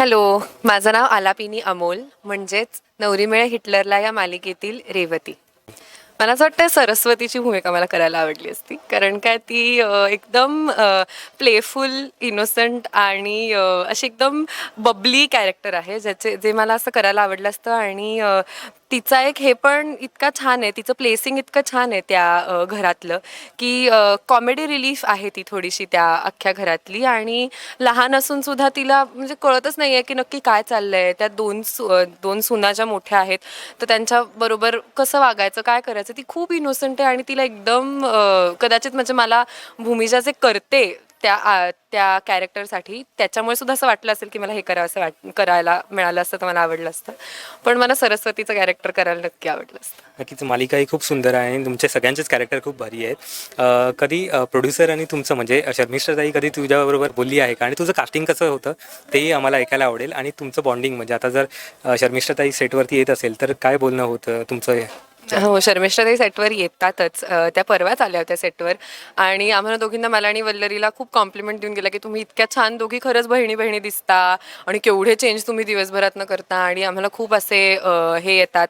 Hello माझं नाव आलापिनी अमोल म्हणजेच नवरीमेळ हिटलरला या मालिकेतील रेवती. मला असं वाटतं सरस्वतीची भूमिका मला करायला आवडली असती कारण काय ती एकदम प्लेफुल इनोसंट आणि अशी एकदम बबली कॅरेक्टर आहे ज्याचे जे मला असं करायला आवडलं असतं आणि तिचा एक हे पण इतका छान आहे तिचं प्लेसिंग इतकं छान आहे त्या घरातलं की कॉमेडी रिलीफ आहे ती थोडीशी त्या अख्ख्या घरातली आणि लहान असून सुद्धा तिला म्हणजे कळतच नाही आहे की नक्की काय चाललं आहे त्या दोन सु दोन सुना ज्या मोठ्या आहेत तर त्यांच्या बरोबर कसं वागायचं काय करायचं ती खूप इनोसंट आहे आणि तिला एकदम कदाचित म्हणजे मला भूमिजा जे करते त्या त्या कॅरेक्टरसाठी त्याच्यामुळे सुद्धा असं वाटलं असेल की मला हे करावं असं वाट करायला मिळालं असतं तर मला आवडलं असतं. पण मला सरस्वतीचं कॅरेक्टर करायला नक्की आवडलं असतं. नक्कीच मालिका ही खूप सुंदर आहे आणि तुमचे सगळ्यांचेच कॅरेक्टर खूप भारी आहेत. कधी प्रोड्युसर आणि तुमचं म्हणजे शर्मिष्ठाताई कधी तुझ्याबरोबर बोलली आहे का? आणि तुझं कास्टिंग कसं होतं? तेही आम्हाला ऐकायला आवडेल. आणि तुमचं बॉन्डिंग म्हणजे आता जर शर्मिष्ठाताई सेटवरती येत असेल तर काय बोलणं होतं तुमचं हो शर्मिष्ठा ते सेटवर येतातच. अ, त्या परवाच आल्या होत्या सेटवर आणि आम्हाला दोघींना मला आणि वल्लरीला खूप कॉम्प्लिमेंट देऊन गेला की तुम्ही इतक्या छान दोघी खरंच बहिणी बहिणी दिसता आणि केवढे चेंज तुम्ही दिवसभरातनं करता आणि आम्हाला खूप असे अ, हे येतात.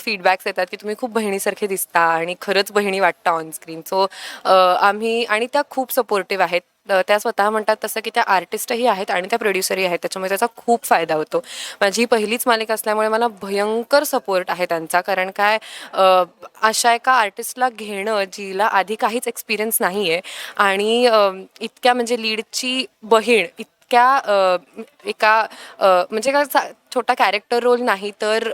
फीडबॅक्स येतात की तुम्ही खूप बहिणीसारखे दिसता आणि खरंच बहिणी वाटता ऑन स्क्रीन सो आम्ही आणि त्या खूप सपोर्टिव्ह आहेत. त्या स्वतः म्हणतात तसं की त्या आर्टिस्टही आहेत आणि त्या प्रोड्युसरही आहेत. त्याच्यामुळे त्याचा खूप फायदा होतो. माझी पहिलीच मालिका असल्यामुळे मला भयंकर सपोर्ट आहे त्यांचा. कारण काय अशा एका आर्टिस्टला घेणं जिला आधी काहीच एक्सपिरियन्स नाही आहे आणि इतक्या म्हणजे लीडची बहीण इतक्या एका म्हणजे का छोटा कॅरेक्टर रोल नाही तर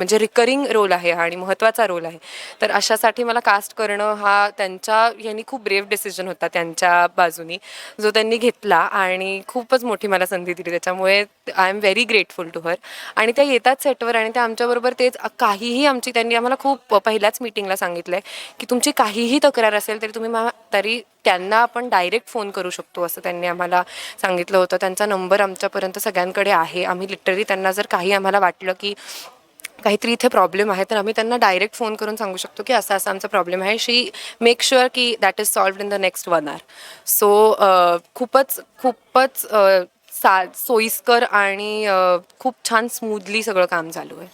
म्हणजे रिकरिंग रोल आहे हा आणि महत्त्वाचा रोल आहे. तर अशासाठी मला कास्ट करणं हा त्यांच्या यांनी खूप ब्रेव डिसिजन होता त्यांच्या बाजूनी. जो त्यांनी घेतला आणि खूपच मोठी मला संधी दिली. त्याच्यामुळे I am very grateful to her आणि त्या येतात सेटवर आणि त्या आमच्याबरोबर तेच काहीही आमची त्यांनी आम्हाला खूप पहिल्याच मीटिंगला सांगितलं आहे की तुमची काहीही तक्रार असेल तरी तुम्ही मा तरी त्यांना आपण डायरेक्ट फोन करू शकतो असं त्यांनी आम्हाला सांगितलं होतं. त्यांचा नंबर आमच्यापर्यंत सगळ्यांकडे आहे. आम्ही लिटरली त्यांना जर काही आम्हाला वाटलं की काहीतरी इथे प्रॉब्लेम आहे तर आम्ही त्यांना डायरेक्ट फोन करून सांगू शकतो की असा असा आमचा प्रॉब्लेम आहे. शी मेक शुअर की that is solved in the next one hour so खूपच खूपच सा सोयीस्कर आणि खूप छान स्मूथली सगळं काम चालू आहे.